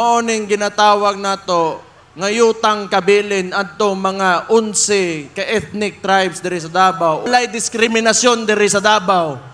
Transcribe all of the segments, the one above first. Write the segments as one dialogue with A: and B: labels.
A: Maoning ginatawag nato ngayutang kabilin adto mga 11 ka ethnic tribes diri sa Davao. Walay diskriminasyon diri sa Davao.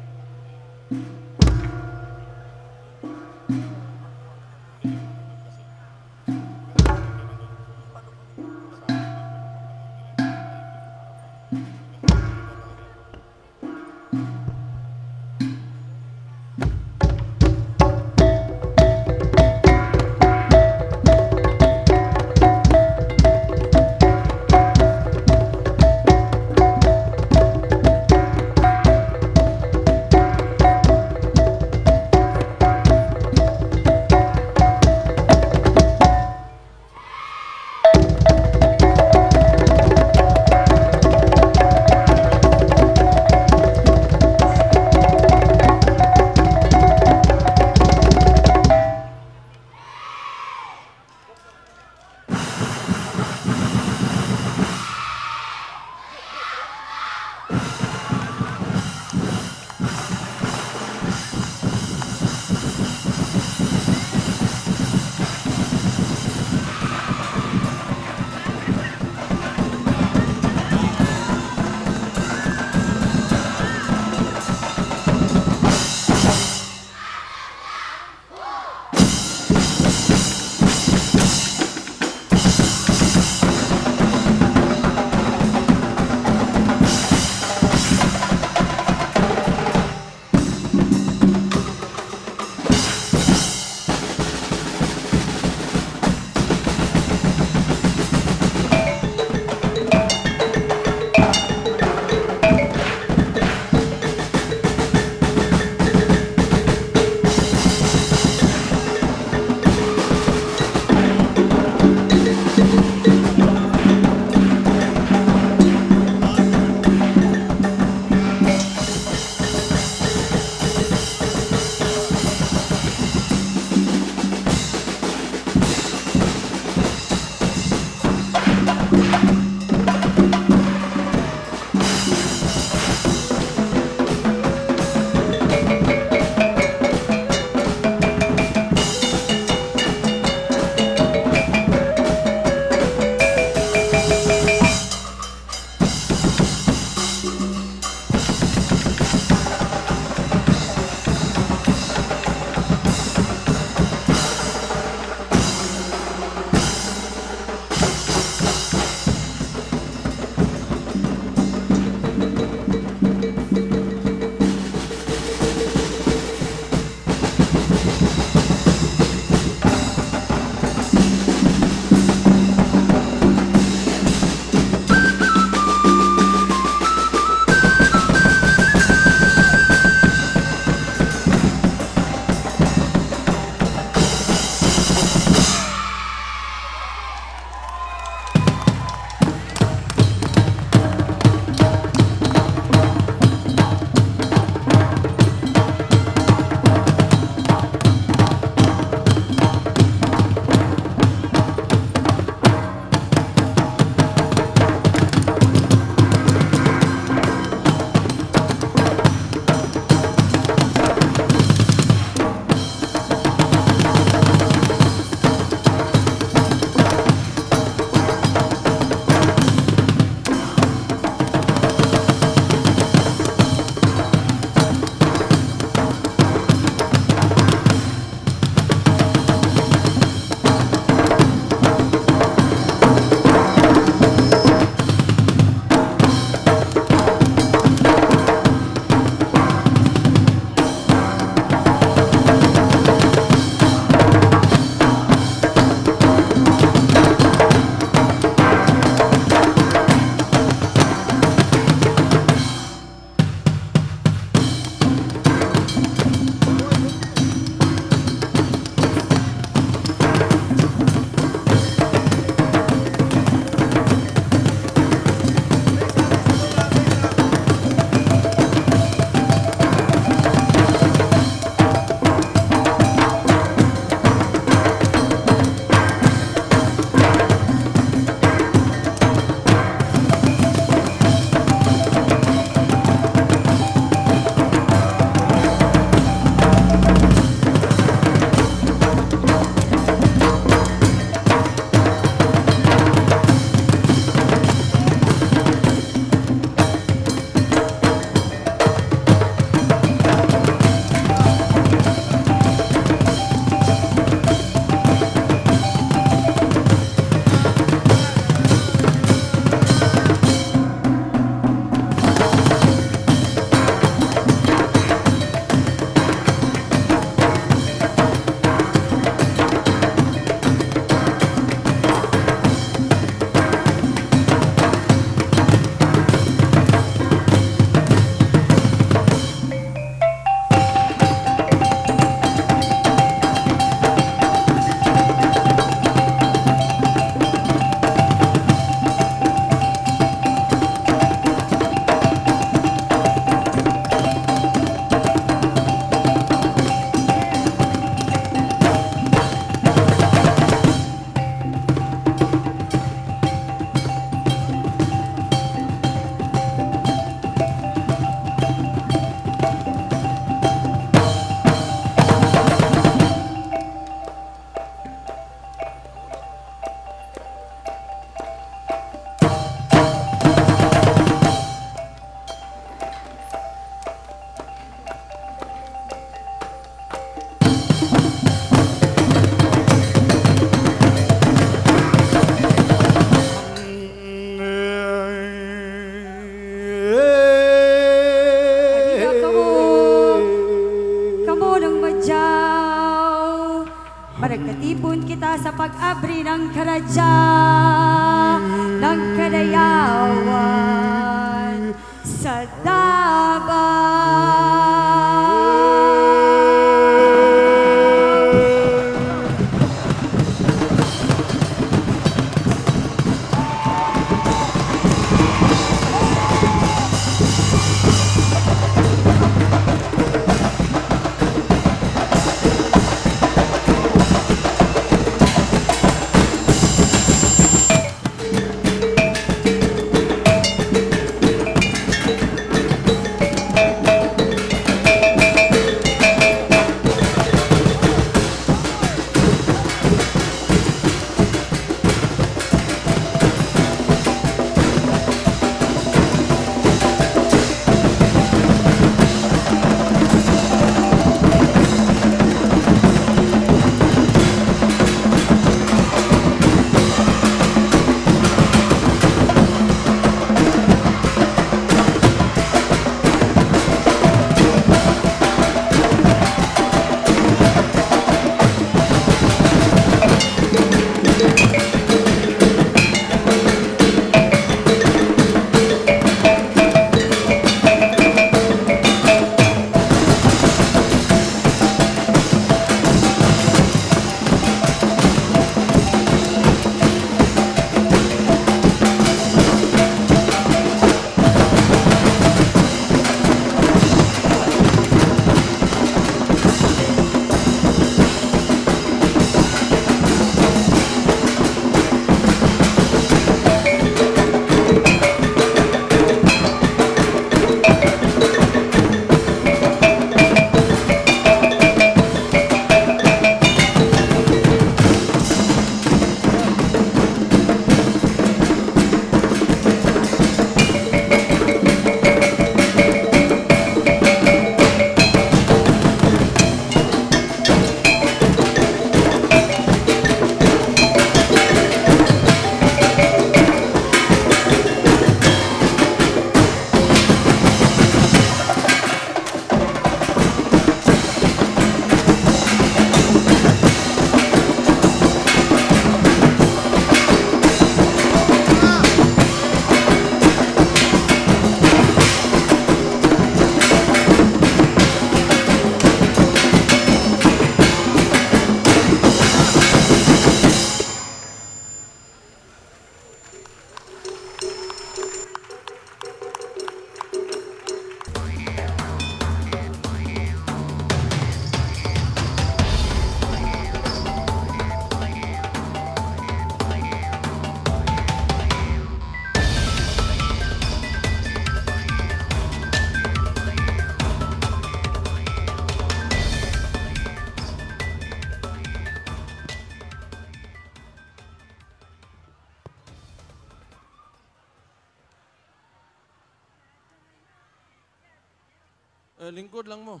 A: Eh, lingkod lang mo.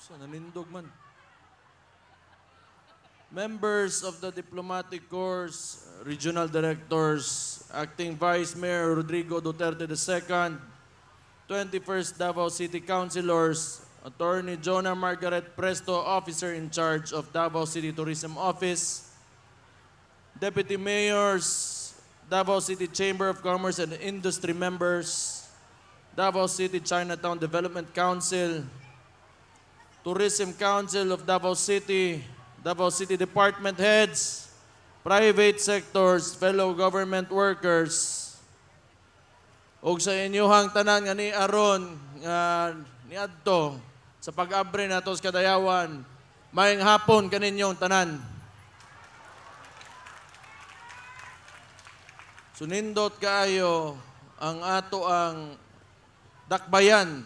A: Sa nanindog man. Members of the Diplomatic Corps, Regional Directors, Acting Vice Mayor Rodrigo Duterte II, 21st Davao City Councilors, Attorney Jonah Margaret Presto, Officer in Charge of Davao City Tourism Office, Deputy Mayors, Davao City Chamber of Commerce and Industry members, Davao City Chinatown Development Council, Tourism Council of Davao City, Davao City Department Heads, private sectors, fellow government workers, ug sa inyuhang tanan nga ni aron nga niadto sa pag-abre nato sa kadayawan, maayong hapon kaninyong tanan. Sunindot kaayo ang ato ang dakbayan.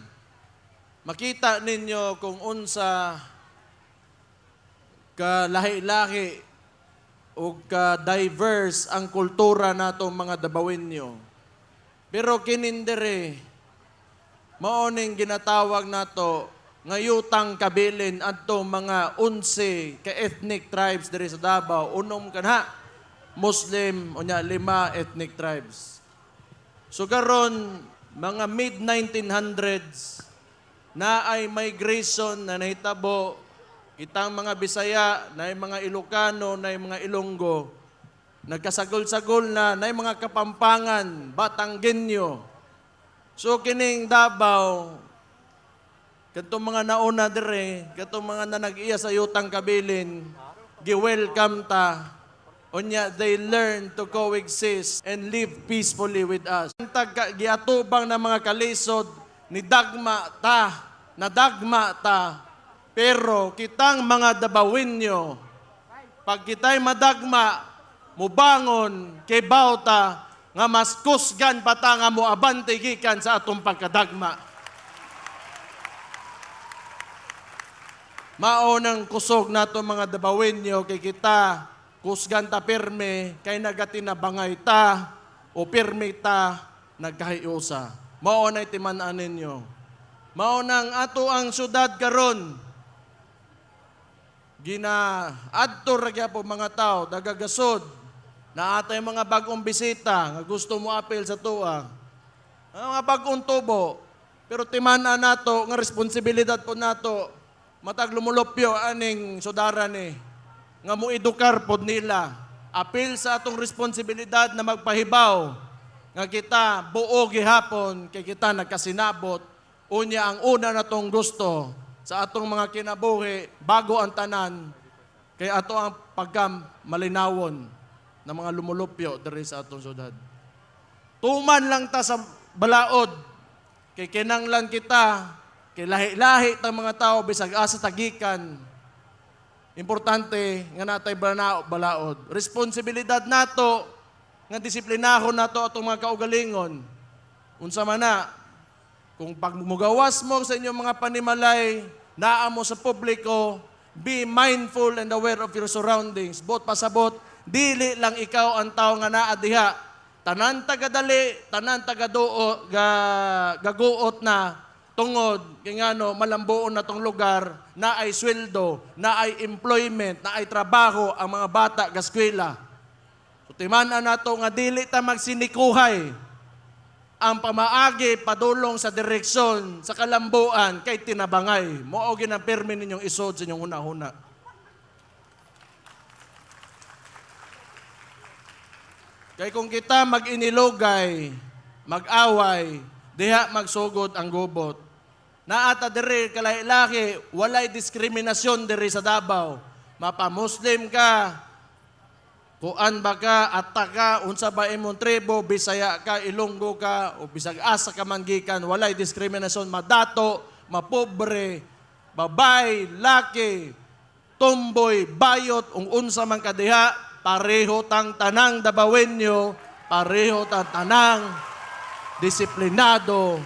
A: Makita ninyo kung unsa ka lahi-lahi o ka diverse ang kultura nato mga Dabawinyo. Pero kinindere maoning ginatawag nato ngayutang kabilin adto mga unse ka ethnic tribes diri sa Davao unom kanha Muslim unya lima ethnic tribes. So karon mga mid 1900s na ay migration na nahitabo kitang mga Bisaya, na mga Ilocano, na mga Ilonggo, nagkasagol-sagol na, na mga Kapampangan, Batanggenyo. So kining Davao, katong mga nauna dire, katong mga na nag-iya sa yutang kabilin, gi-welcome ta. Unya, they learn to coexist and live peacefully with us. Tag giatubang ng mga kalisod, ni dagma ta, na dagma ta. Pero kitang mga dabawinyo, pag kita'y madagma, mubangon, kay bawta, nga mas kusgan pa nga mo abante gikan sa atong pagkadagma. Maonang kusog nato mga dabawinyo kay kita kusgan ta pirme kay nagatinabangay ta o pirme ta nagkahiusa. Mao na timan-an ninyo. Mao nang ato ang syudad karon gina adto ra gyapon mga tao dagagasod na atay mga bagong bisita nga gusto mo apel sa tuwa. Mga bagong tubo. Pero timanan nato nga responsibilidad po nato matag lumulopyo aning sudara ni nga mo edukar pod nila. Apil sa atong responsibilidad na magpahibaw nga kita buo gihapon kay kita nagkasinabot unya ang una natong gusto sa atong mga kinabuhi bago ang tanan kay ato ang pagkam malinawon ng mga lumulupyo diri sa atong syudad. Tuman lang ta sa balaod kay kinanglan kita kay lahi-lahi tang mga tao bisag asa tagikan Importante nga natay bala balaod. Responsibilidad nato nga disiplinahon nato atong mga kaugalingon. Unsa man na kung pagmugawas mo sa inyong mga panimalay, naa mo sa publiko, be mindful and aware of your surroundings. Bot pasabot, dili lang ikaw ang tao nga naa diha. Tanan tagadali, tanan tagaduo ga gaguot na tungod kay ngano malambuon na tong lugar na ay sweldo, na ay employment, na ay trabaho ang mga bata ga eskwela. So timan-an nato nga dili ta magsinikuhay ang pamaagi padulong sa direksyon sa kalambuan kay tinabangay. Mao ang permi ninyong isod sa inyong huna-huna. Kay kung kita mag-inilogay, mag-away, diha magsugod ang gubot. Naata diri kalahilaki, walay diskriminasyon diri sa Davao. Mapa-Muslim ka, kuan ba ka, atta ka, unsa ba imong tribo, Bisaya ka, Ilonggo ka, o bisag asa ka man gikan, walay diskriminasyon, madato, mapobre, babay, laki, tumboy, bayot, ung unsa man kadiha, pareho tang tanang dabawenyo, pareho tang tanang disiplinado,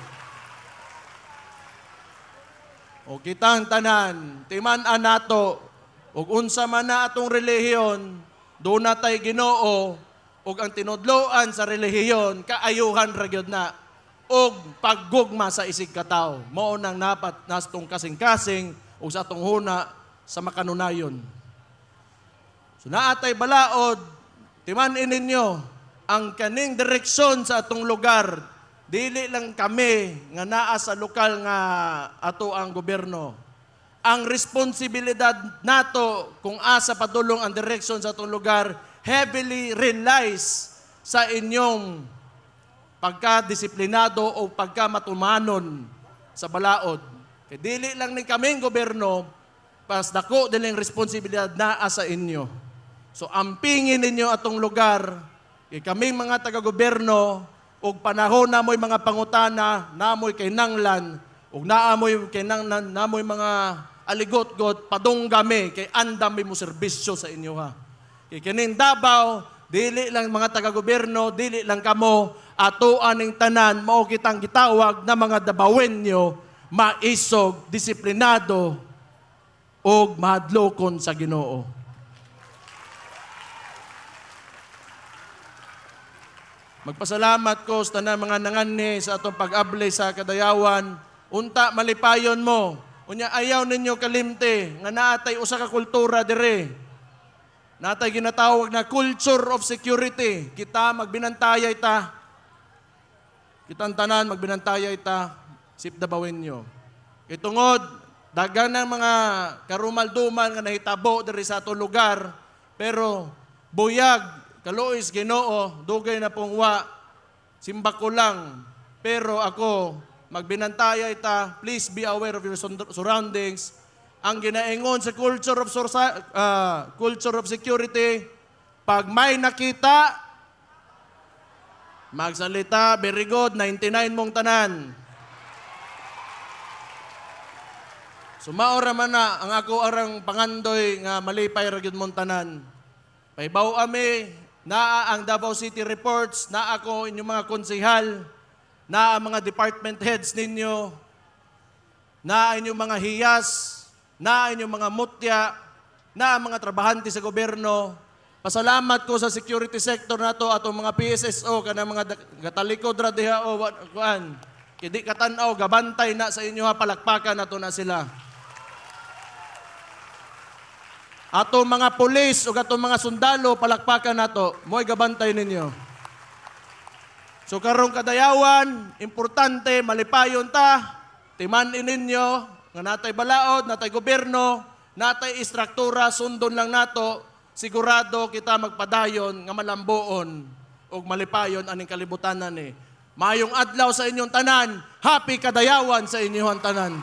A: o kitang tanan, timan-an nato, ug unsa man na atong relihiyon, doon na tay ginoo, ug ang tinudloan sa relihiyon, kaayuhan ra gyud na, ug paggugma sa isig kataw. Mao nang napat nastong kasing-kasing, ug sa atong huna sa makanunayon. So naatay balaod, timan-in ninyo, ang kaning direksyon sa atong lugar, dili lang kami nga naa sa lokal nga ato ang gobyerno. Ang responsibilidad nato kung asa padulong ang direksyon sa atong lugar heavily relies sa inyong pagka-disiplinado o pagka-matumanon sa balaod. Kay dili lang ni kaming gobyerno, pas dako diling responsibilidad naa sa inyo. So ampingin ninyo atong lugar, kay kaming mga taga-gobyerno, ug panahon namoy mga pangutana, namoy kay nanglan, ug naamoy kay nanglan, namoy mga aligot-got, padunggami, kay andami mo serbisyo sa inyo ha. Kay kining Davao, dili lang mga taga-gobyerno, dili lang kamo, ato aning tanan, mao kitang gitawag na mga Davaoenyo, maisog, disiplinado, ug mahadlokon sa Ginoo. Magpasalamat ko sa tanan mga nangani sa atong pag-abli sa kadayawan. Unta malipayon mo. Unya ayaw ninyo kalimte nga naatay usa ka kultura dire. Natay ginatawag na culture of security. Kita magbinantayay ta. Kitang tanan magbinantayay ta. Sip dabawin nyo. Itungod, Dagan ng mga karumalduman nga nahitabo diri sa atong lugar, pero buyag, kaluoy Ginoo, dugay na pong wa, simba ko lang. Pero ako, magbinantaya ita, please be aware of your surroundings. Ang ginaingon sa culture of, ah, culture of security, pag may nakita, magsalita, very good, 99 mong tanan. Sumaora man na ang ako arang pangandoy nga malipay ra mong tanan. Paibaw ami naa ang Davao City reports, na ako inyong mga konsehal, na ang mga department heads ninyo, na inyong mga hiyas, na inyong mga mutya, na ang mga trabahante sa gobyerno. Pasalamat ko sa security sector nato atong mga PSSO kana mga gatalikod ra diha o kuan. Kidi katanaw gabantay na sa inyo ha palakpakan nato na sila. Ato mga pulis o ato mga sundalo palakpakan nato, mo'y gabantay ninyo. So karong kadayawan, importante malipayon ta, timanin ninyo nga natay balaod, natay gobyerno, natay istruktura, sundon lang nato, sigurado kita magpadayon nga malambuon o malipayon aning kalibutanan ni. Mayong adlaw sa inyong tanan, happy kadayawan sa inyong tanan.